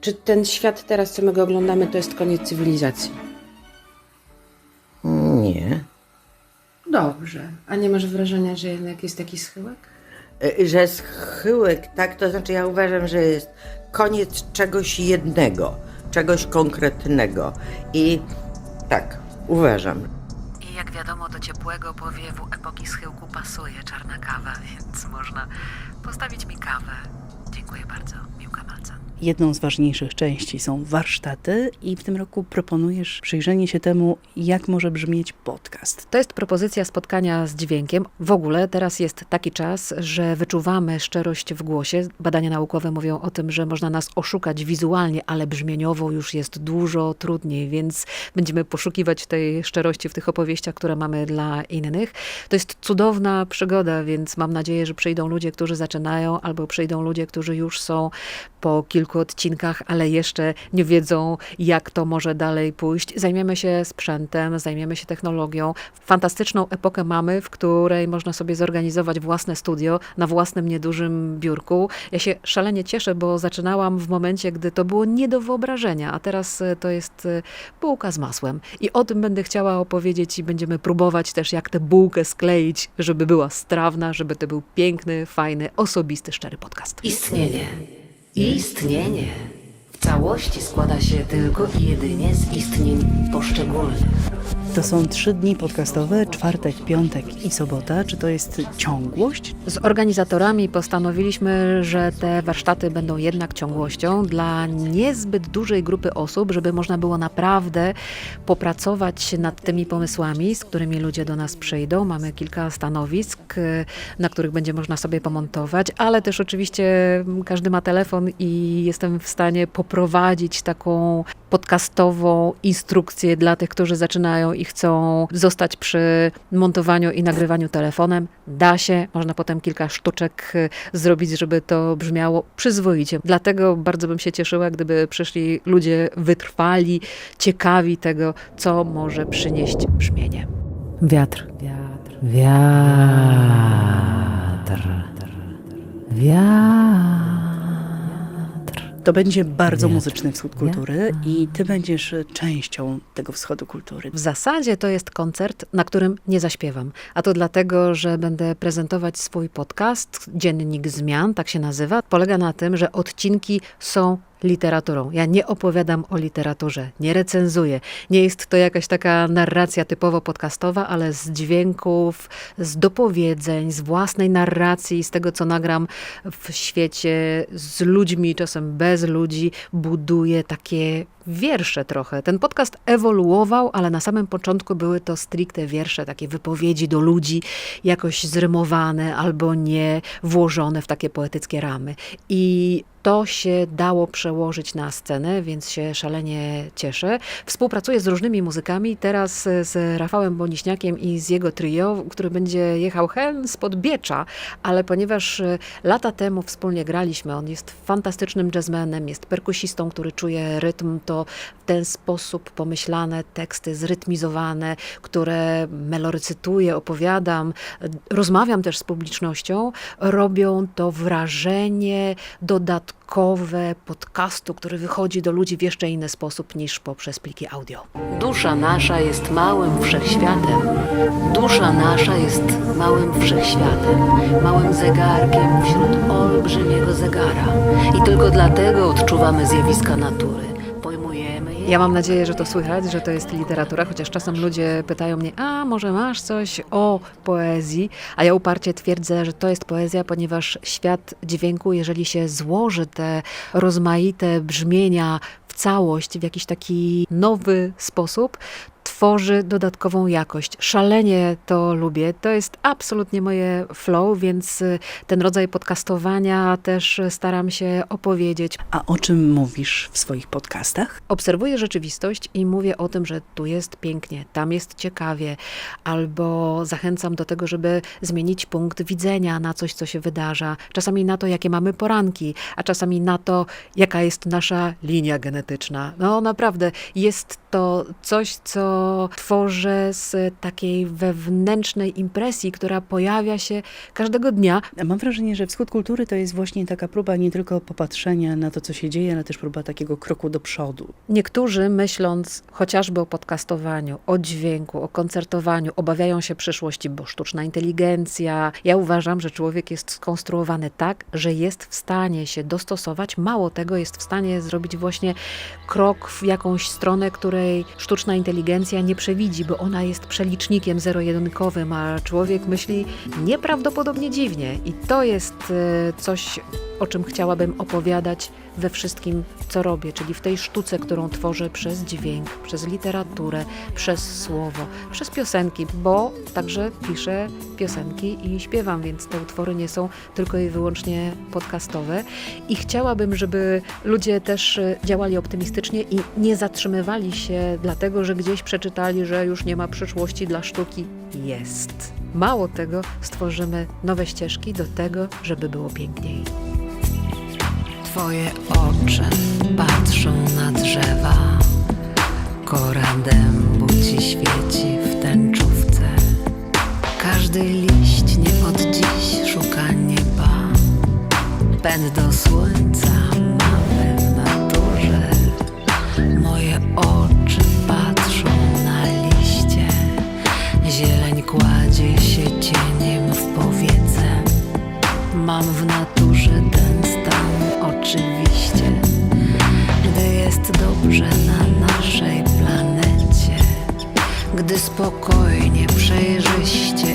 Czy ten świat teraz, co my go oglądamy, to jest koniec cywilizacji? Nie. Dobrze. A nie masz wrażenia, że jednak jest taki schyłek? Y, Że schyłek, tak, to znaczy ja uważam, że jest koniec czegoś jednego, czegoś konkretnego. I tak, uważam. I jak wiadomo, do ciepłego powiewu epoki schyłku pasuje czarna kawa, więc można postawić mi kawę. Dziękuję bardzo, Miłka Malcan. Jedną z ważniejszych części są warsztaty i w tym roku proponujesz przyjrzenie się temu, jak może brzmieć podcast. To jest propozycja spotkania z dźwiękiem. W ogóle teraz jest taki czas, że wyczuwamy szczerość w głosie. Badania naukowe mówią o tym, że można nas oszukać wizualnie, ale brzmieniowo już jest dużo trudniej, więc będziemy poszukiwać tej szczerości w tych opowieściach, które mamy dla innych. To jest cudowna przygoda, więc mam nadzieję, że przyjdą ludzie, którzy zaczynają, albo przyjdą ludzie, którzy już są po kilku odcinkach, ale jeszcze nie wiedzą, jak to może dalej pójść. Zajmiemy się sprzętem, zajmiemy się technologią. Fantastyczną epokę mamy, w której można sobie zorganizować własne studio na własnym niedużym biurku. Ja się szalenie cieszę, bo zaczynałam w momencie, gdy to było nie do wyobrażenia, a teraz e, to jest e, bułka z masłem. I o tym będę chciała opowiedzieć i będziemy próbować też, jak tę bułkę skleić, żeby była strawna, żeby to był piękny, fajny, osobisty, szczery podcast. Istnienie. Istnienie w całości składa się tylko i jedynie z istnień poszczególnych. To są trzy dni podcastowe, czwartek, piątek i sobota. Czy to jest ciągłość? Z organizatorami postanowiliśmy, że te warsztaty będą jednak ciągłością dla niezbyt dużej grupy osób, żeby można było naprawdę popracować nad tymi pomysłami, z którymi ludzie do nas przyjdą. Mamy kilka stanowisk, na których będzie można sobie pomontować, ale też oczywiście każdy ma telefon i jestem w stanie poprowadzić taką podcastową instrukcję dla tych, którzy zaczynają i chcą zostać przy montowaniu i nagrywaniu telefonem. Da się, można potem kilka sztuczek y, zrobić, żeby to brzmiało przyzwoicie. Dlatego bardzo bym się cieszyła, gdyby przyszli ludzie wytrwali, ciekawi tego, co może przynieść brzmienie. Wiatr. Wiatr. Wiatr. Wiatr. To będzie bardzo muzyczny wschód kultury i ty będziesz częścią tego wschodu kultury. W zasadzie to jest koncert, na którym nie zaśpiewam. A to dlatego, że będę prezentować swój podcast, Dziennik Zmian, tak się nazywa. Polega na tym, że odcinki są literaturą. Ja nie opowiadam o literaturze, nie recenzuję. Nie jest to jakaś taka narracja typowo podcastowa, ale z dźwięków, z dopowiedzeń, z własnej narracji, z tego, co nagram w świecie, z ludźmi, czasem bez ludzi, buduję takie wiersze trochę. Ten podcast ewoluował, ale na samym początku były to stricte wiersze, takie wypowiedzi do ludzi, jakoś zrymowane albo nie włożone w takie poetyckie ramy. I to się dało przełożyć na scenę, więc się szalenie cieszę. Współpracuję z różnymi muzykami, teraz z Rafałem Boniśniakiem i z jego trio, który będzie jechał hen spod Biecza, ale ponieważ e, lata temu wspólnie graliśmy, on jest fantastycznym jazzmenem, jest perkusistą, który czuje rytm, to w ten sposób pomyślane teksty, zrytmizowane, które melorecytuję, opowiadam, rozmawiam też z publicznością, robią to wrażenie dodatkowe podcastu, który wychodzi do ludzi w jeszcze inny sposób niż poprzez pliki audio. Dusza nasza jest małym wszechświatem. Dusza nasza jest małym wszechświatem, małym zegarkiem wśród olbrzymiego zegara. I tylko dlatego odczuwamy zjawiska natury. Ja mam nadzieję, że to słychać, że to jest literatura, chociaż czasem ludzie pytają mnie, a może masz coś o poezji? A ja uparcie twierdzę, że to jest poezja, ponieważ świat dźwięku, jeżeli się złoży te rozmaite brzmienia w całość, w jakiś taki nowy sposób, tworzy dodatkową jakość. Szalenie to lubię. To jest absolutnie moje flow, więc y, ten rodzaj podcastowania też staram się opowiedzieć. A o czym mówisz w swoich podcastach? Obserwuję rzeczywistość i mówię o tym, że tu jest pięknie, tam jest ciekawie, albo zachęcam do tego, żeby zmienić punkt widzenia na coś, co się wydarza. Czasami na to, jakie mamy poranki, a czasami na to, jaka jest nasza linia genetyczna. No naprawdę, jest to coś, co to tworzę z takiej wewnętrznej impresji, która pojawia się każdego dnia. Mam wrażenie, że wschód kultury to jest właśnie taka próba nie tylko popatrzenia na to, co się dzieje, ale też próba takiego kroku do przodu. Niektórzy myśląc chociażby o podcastowaniu, o dźwięku, o koncertowaniu, obawiają się przyszłości, bo sztuczna inteligencja. Ja uważam, że człowiek jest skonstruowany tak, że jest w stanie się dostosować. Mało tego, jest w stanie zrobić właśnie krok w jakąś stronę, której sztuczna inteligencja nie przewidzi, bo ona jest przelicznikiem zero-jedynkowym, a człowiek myśli nieprawdopodobnie dziwnie. I to jest e, coś, o czym chciałabym opowiadać we wszystkim, co robię, czyli w tej sztuce, którą tworzę przez dźwięk, przez literaturę, przez słowo, przez piosenki, bo także piszę piosenki i śpiewam, więc te utwory nie są tylko i wyłącznie podcastowe. I chciałabym, żeby ludzie też e, działali optymistycznie i nie zatrzymywali się dlatego, że gdzieś przeczytali, że już nie ma przyszłości dla sztuki. Jest. Mało tego, stworzymy nowe ścieżki do tego, żeby było piękniej. Twoje oczy patrzą na drzewa, kora dębu ci świeci w tęczówce. Każdy liść nie od dziś szuka nieba. Pęd do słońca dobrze na naszej planecie, gdy spokojnie, przejrzyście.